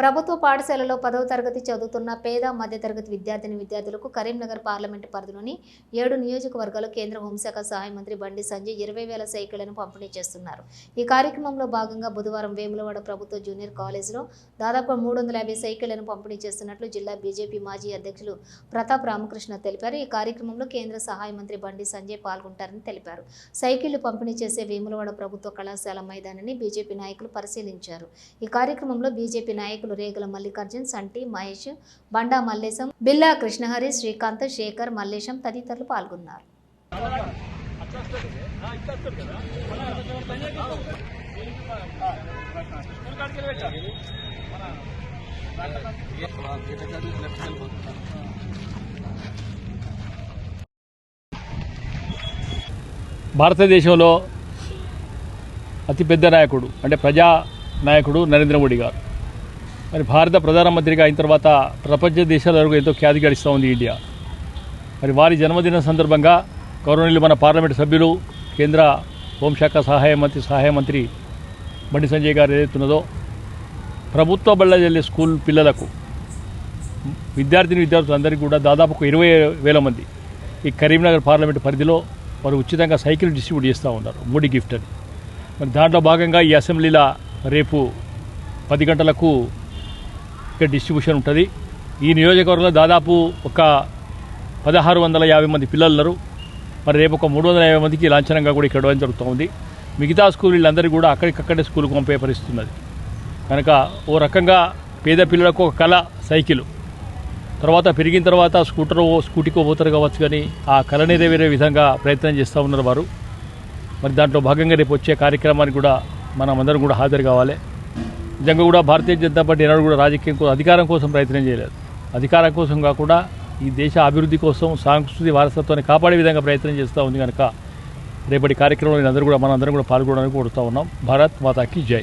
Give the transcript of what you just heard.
ప్రభుత్వ పాఠశాలలో పదవ తరగతి చదువుతున్న పేద మధ్యతరగతి విద్యార్థిని విద్యార్థులకు కరీంనగర్ పార్లమెంటు పరిధిలోని ఏడు నియోజకవర్గాలు కేంద్ర హోంశాఖ సహాయ మంత్రి బండి సంజయ్ ఇరవై వేల సైకిళ్ళను పంపిణీ చేస్తున్నారు. ఈ కార్యక్రమంలో భాగంగా బుధవారం వేములవాడ ప్రభుత్వ జూనియర్ కాలేజీలో దాదాపు మూడు వందల యాభై సైకిళ్ళను పంపిణీ చేస్తున్నట్లు జిల్లా బీజేపీ మాజీ అధ్యక్షులు ప్రతాప్ రామకృష్ణ తెలిపారు. ఈ కార్యక్రమంలో కేంద్ర సహాయ మంత్రి బండి సంజయ్ పాల్గొంటారని తెలిపారు. సైకిళ్ళు పంపిణీ చేసే వేములవాడ ప్రభుత్వ కళాశాల మైదానాన్ని బీజేపీ నాయకులు పరిశీలించారు. ఈ కార్యక్రమంలో బీజేపీ నాయకులు రేగుల మల్లికార్జున్ సంటి మహేష్ బండా మల్లేశం బిల్లా కృష్ణహరి శ్రీకాంత్ శేఖర్ మల్లేశం తదితరులు పాల్గొన్నారు. భారతదేశంలో అతిపెద్ద నాయకుడు అంటే ప్రజా నాయకుడు నరేంద్ర మోడీ గారు. మరి భారత ప్రధానమంత్రిగా అయిన తర్వాత ప్రపంచ దేశాల వరకు ఎంతో ఖ్యాతి గడిస్తూ ఉంది ఇండియా. మరి వారి జన్మదిన సందర్భంగా గౌరవనీయులు మన పార్లమెంటు సభ్యులు కేంద్ర హోంశాఖ సహాయ మంత్రి సహాయ మంత్రి బండి సంజయ్ గారు ఏదైతున్నదో ప్రభుత్వ బళ్ళ చెల్లే స్కూల్ పిల్లలకు విద్యార్థిని విద్యార్థులందరికీ కూడా దాదాపు ఒక ఇరవై వేల మంది ఈ కరీంనగర్ పార్లమెంట్ పరిధిలో వారు ఉచితంగా సైకిల్ డిస్ట్రిబ్యూట్ చేస్తూ ఉన్నారు మోడీ గిఫ్ట్ అని మరి దాంట్లో భాగంగా ఈ అసెంబ్లీలో రేపు పది గంటలకు ఇక్కడ డిస్ట్రిబ్యూషన్ ఉంటుంది. ఈ నియోజకవర్గంలో దాదాపు ఒక పదహారు వందల యాభై మంది పిల్లలు ఉన్నారు మరి రేపు ఒక మూడు వందల యాభై మందికి లాంఛనంగా కూడా ఇక్కడ ఇవ్వడం జరుగుతుంది. మిగతా స్కూల్ వీళ్ళందరికీ కూడా అక్కడికక్కడే స్కూల్కి పంపే పరిస్థితి కనుక ఓ రకంగా పేద పిల్లలకు ఒక కళ సైకిల్. తర్వాత పెరిగిన తర్వాత స్కూటర్ స్కూటీకో పోతారు కావచ్చు కానీ ఆ కళ నెరవేరే విధంగా ప్రయత్నం చేస్తూ ఉన్నారు వారు. మరి దాంట్లో భాగంగా రేపు వచ్చే కార్యక్రమానికి కూడా మనం అందరం కూడా హాజరు కావాలి. నిజంగా కూడా భారతీయ జనతా పార్టీ ఏనాడు కూడా రాజకీయం కోసం అధికారం కోసం ప్రయత్నం చేయలేదు. అధికారం కోసం కాకుండా ఈ దేశ అభివృద్ధి కోసం సాంస్కృతిక వారసత్వాన్ని కాపాడే విధంగా ప్రయత్నం చేస్తూ ఉంది కనుక రేపటి కార్యక్రమంలో అందరూ కూడా మనందరం కూడా పాల్గొనడానికి కోరుతా ఉన్నాం. భారత్ మాతాకి జై.